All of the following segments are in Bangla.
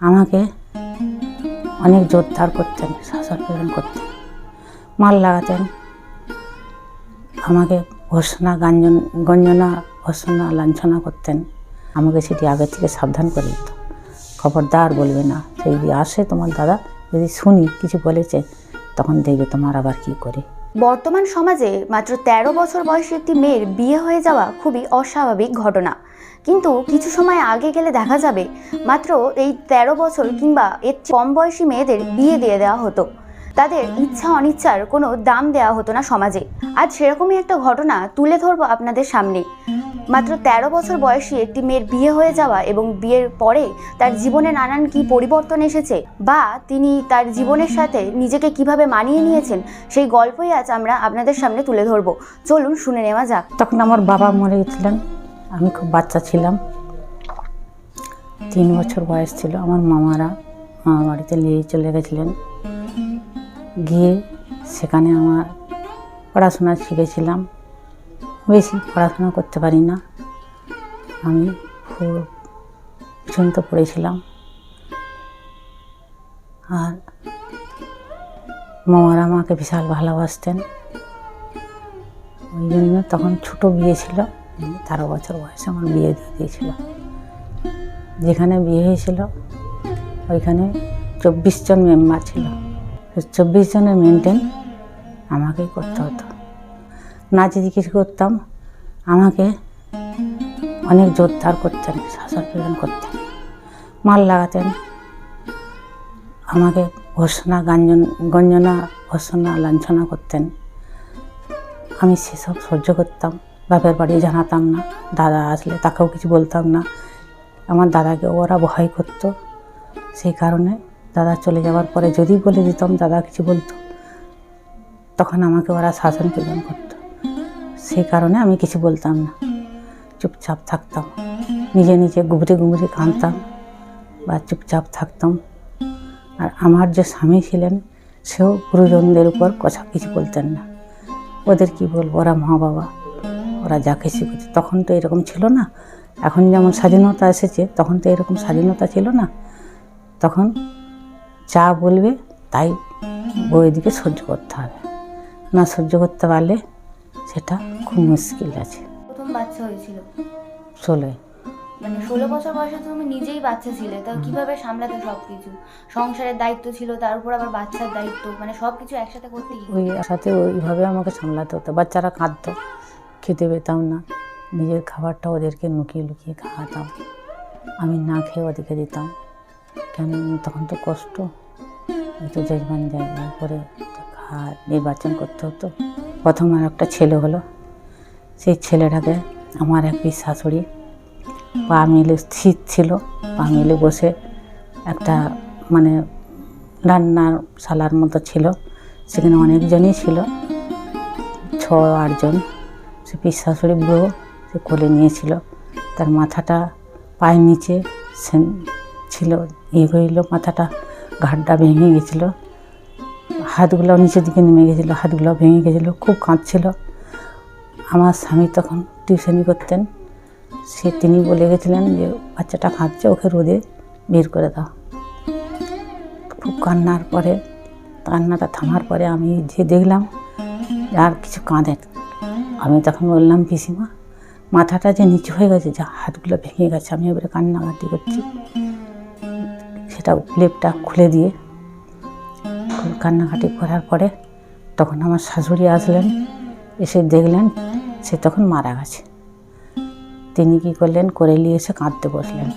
আমাকে অনেক জোরদার করতেন শাসন পীড়ন করতেন। মাল লাগাতেন। আমাকে ভর্সনা গাঞ্জন, গঞ্জনা ভর্সনা লাঞ্ছনা করতেন। আমাকে সেটি আগে থেকে সাবধান করে দিত। খবরদার বলবে না, যদি আসে তোমার দাদা, যদি শুনি কিছু বলেছে, তখন দেখবে তোমার আবার কি করে। বর্তমান সমাজে মাত্র ১৩ বছর বয়সী একটি মেয়ের বিয়ে হয়ে যাওয়া খুবই অস্বাভাবিক ঘটনা। কিন্তু কিছু সময় আগে গেলে দেখা যাবে, মাত্র এই ১৩ বছর কিংবা এর কম বয়সী মেয়েদের বিয়ে দিয়ে দেওয়া হতো। তাদের ইচ্ছা অনিচ্ছার কোনো দাম দেওয়া হতো না সমাজে। আজ সেরকমই একটা ঘটনা তুলে ধরবো আপনাদের সামনে। মাত্র ১৩ বছর বয়সী একটি মেয়ের বিয়ে হয়ে যাওয়া এবং বিয়ের পরে তার জীবনে নানান কি পরিবর্তন এসেছে বা তিনি তার জীবনের সাথে নিজেকে কীভাবে মানিয়ে নিয়েছেন, সেই গল্পই আজ আমরা আপনাদের সামনে তুলে ধরবো। চলুন, শুনে নেওয়া যাক। তখন আমার বাবা মরে গেছিলেন। আমি খুব বাচ্চা ছিলাম। তিন বছর বয়স ছিল। আমার মামারা মামা বাড়িতে নিয়ে চলে গেছিলেন। গিয়ে সেখানে আমার পড়াশোনা শিখেছিলাম। বেশি পড়াশোনা করতে পারি না। আমি খুব পর্যন্ত পড়েছিলাম। আর মামারা আমাকে বিশাল ভালোবাসতেন। ওই জন্য তখন ছোটো বিয়ে ছিল, তেরো বছর বয়সে আমার বিয়ে দিয়ে দিয়েছিল। যেখানে বিয়ে হয়েছিল, ওইখানে চব্বিশ জন মেম্বার ছিল। চব্বিশ জনের মেনটেন আমাকেই করতে হতো। না জিজ্ঞেস করতাম, আমাকে অনেক জোরদার করতেন, শাসন পীড়ন করতেন। মাল লাগাতেন। আমাকে ভর্সনা গাঞ্জন, গঞ্জনা ভর্সনা লাঞ্ছনা করতেন। আমি সেসব সহ্য করতাম, বাপের বাড়ি জানাতাম না, দাদা আসলে তাকেও কিছু বলতাম না। আমার দাদাকে ওরা ভয় করতো। সেই কারণে দাদা চলে যাওয়ার পরে যদি বলে দিতাম, দাদা কিছু বলতো, তখন আমাকে ওরা শাসন প্রদান করতো। সেই কারণে আমি কিছু বলতাম না। চুপচাপ থাকতাম। নিজে নিজে গুবরে গুবরে কাঁদতাম বা চুপচাপ থাকতাম। আর আমার যে স্বামী ছিলেন, সেও গুরুজনদের উপর কথা কিছু বলতেন না। ওদের কি বলব? ওরা মা বাবা ওরা যা কিছু করছে তখন তো এরকম ছিল না। এখন যেমন স্বাধীনতা এসেছে, তখন তো এরকম স্বাধীনতা ছিল না। তখন যা বলবে, তাই বইদিকে সহ্য করতে হবে। না সহ্য করতে পারলে সেটা খুব মুশকিল আছে। প্রথম বাচ্চা হয়েছিল। চলে মানে ষোলো বছর বয়সে তুমি নিজেই বাচ্চা ছিলে তা কীভাবে সামলাতে সব কিছু সংসারের দায়িত্ব ছিল তার উপর আবার বাচ্চার দায়িত্ব মানে সব কিছু একসাথে করতে ওই সাথে ওইভাবে আমাকে সামলাতে হতো। বাচ্চারা কাঁদতো খেতে পেতাম না। নিজের খাবারটা ওদেরকে লুকিয়ে লুকিয়ে খাওয়াতাম। আমি না খেয়ে ওদেরকে দিতাম। কেন? তখন তো কষ্ট। তো যজমান জায়গা করে খা নির্বাচন করতে হতো। প্রথম আর একটা ছেলে হলো। সেই ছেলেটাকে আমার এক শাশুড়ি পা মিলে স্থির ছিল, পা মিলে বসে একটা মানে রান্নার শালার মতো ছিল। সেখানে অনেকজনই ছিল, ছ আটজন সে শাশুড়ি বুড়ো সে কোলে নিয়েছিল। তার মাথাটা পায়ের নিচে ছিল ইয়ে হইল মাথাটা ঘাটটা ভেঙে গেছিল। হাতগুলো নিচের দিকে নেমে গেছিল হাতগুলো ভেঙে গেছিল, খুব কাঁদছিল। আমার স্বামী তখন টিউশনি করতেন, সে তিনি বলে গেছিলেন যে, বাচ্চাটা কাঁদছে, ওকে রোদে বের করে দাও। খুব কান্নার পরে, কান্নাটা থামার পরে আমি যে দেখলাম আর কিছু কাঁদেন আমি তখন বললাম, পিসিমা, মাথাটা যে নিচু হয়ে গেছে, যা, হাতগুলো ভেঙে গেছে। আমি এবারে কান্নাকাটি করছি। সেটা লেপটা খুলে দিয়ে কান্নাকাটি করার পরে তখন আমার শাশুড়ি আসলেন, এসে দেখলেন সে তখন মারা গেছে। তিনি কী করলেন করে নিয়ে এসে কাঁদতে বসলেন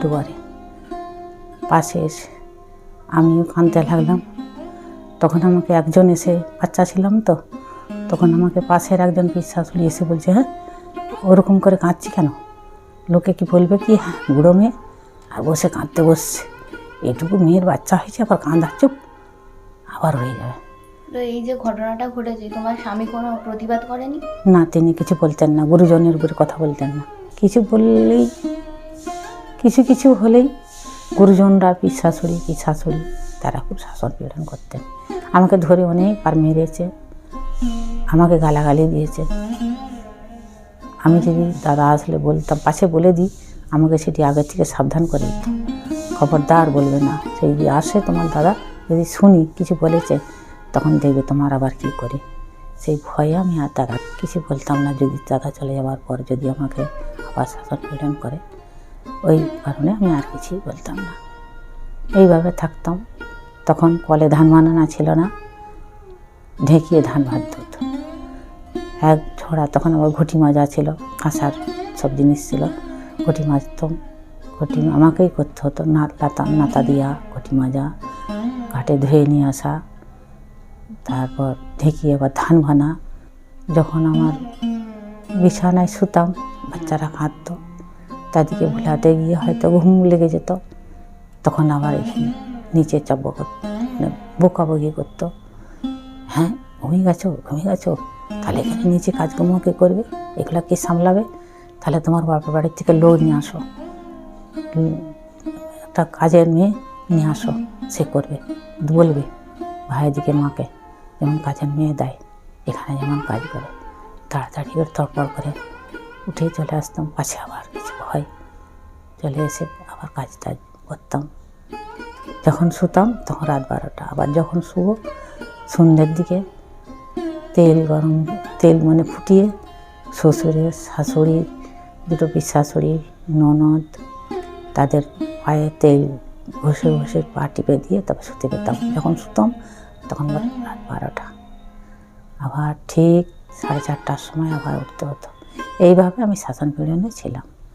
দুয়ারে। পাশে এসে আমিও কাঁদতে লাগলাম। তখন আমাকে একজন এসে, বাচ্চা ছিলাম তো, তখন আমাকে পাশের একজন পিস শাশুড়ি এসে বলছে হ্যাঁ ওরকম করে কাঁদছি কেন? লোকে কি বলবে কি? হ্যাঁ বুড়ো মেয়ে, আর বসে কাঁদতে বসছে। এটুকু মেয়ের বাচ্চা হয়েছে, আবার কাঁদা চুপ আবার হয়ে যাবে। তো এই যে ঘটনাটা ঘটেছে তোমার স্বামী কোনো প্রতিবাদ করেনি? না তিনি কিছু বলতেন না গুরুজনের উপরে কথা বলতেন না। কিছু বললেই কিছু কিছু হলেই গুরুজনরা পিস শাশুড়ি কি শাশুড়ি তারা খুব শাসন পীড়ন করতেন। আমাকে ধরে অনেকবার মেরেছে আমাকে গালাগালি দিয়েছে। আমি যদি দাদা আসলে বলতাম পাশে বলে দিই আমাকে সেটি আগের থেকে সাবধান করে দিত। খবরদার বলবে না সেই আসে তোমার দাদা যদি শুনি কিছু বলেছে, তখন দেখবে তোমার আবার কি করি? সেই ভয়ে আমি আর দাদা কিছু বলতাম না। যদি দাদা চলে যাওয়ার পর যদি আমাকে আবার শাসন পীড়ন করে, ওই কারণে আমি আর কিছুই বলতাম না। এইভাবে থাকতাম। তখন কলে ধান বানানা ছিল না, ঢেকিয়ে ধান ভাত হতো। এক ঝোড়া, তখন আবার ঘটি মাজা ছিল কাঁসার সব জিনিস ছিল। ঘটি মাজতাম, ঘটি আমাকেই করতে হতো না লাতা নাতা দিয়া ঘটি মাজা। ঘাটে ধুয়ে নিয়ে আসা, তারপর ঢেকিয়ে আবার ধান ভানা। যখন আমার বিছানায় শুতাম, বাচ্চারা কাঁদতো, তাদেরকে ভুলাতে গিয়ে হয়তো ঘুম লেগে যেত। তখন আবার এখানে নিচে চাপ মানে বকাবকি করতো। হ্যাঁ ঘুমিয়ে গেছো ঘুমিয়ে গেছো? তাহলে এখানে নিচে কাজকর্ম কে করবে? এগুলো কে সামলাবে? তাহলে তোমার বাপের বাড়ির থেকে লোক নিয়ে আসো। একটা কাজের মেয়ে নিয়ে আসো, সে করবে। বলবে ভাইদিকে মাকে, যেমন কাজের মেয়ে দেয়, এখানে যেমন কাজ করে। তাড়াতাড়ি করে তরপর করে উঠে চলে আসতাম, পাশে আবার কিছু হয়। চলে এসে আবার কাজ টাজ করতাম। যখন শুতাম তখন রাত বারোটা, আবার যখন শুবো সন্ধ্যের দিকে তেল গরম, তেল মানে ফুটিয়ে শ্বশুরের শাশুড়ির, দুটো পিস শাশুড়ি ননদ, তাদের পায়ে তেল ঘষে বসে পা টিপে দিয়ে তারপর শুতে পেতাম। যখন শুতাম, তখন রাত বারোটা। আবার ঠিক সাড়ে চারটার সময় আবার উঠতে হতো। এইভাবে আমি শাসন পীড়নে ছিলাম।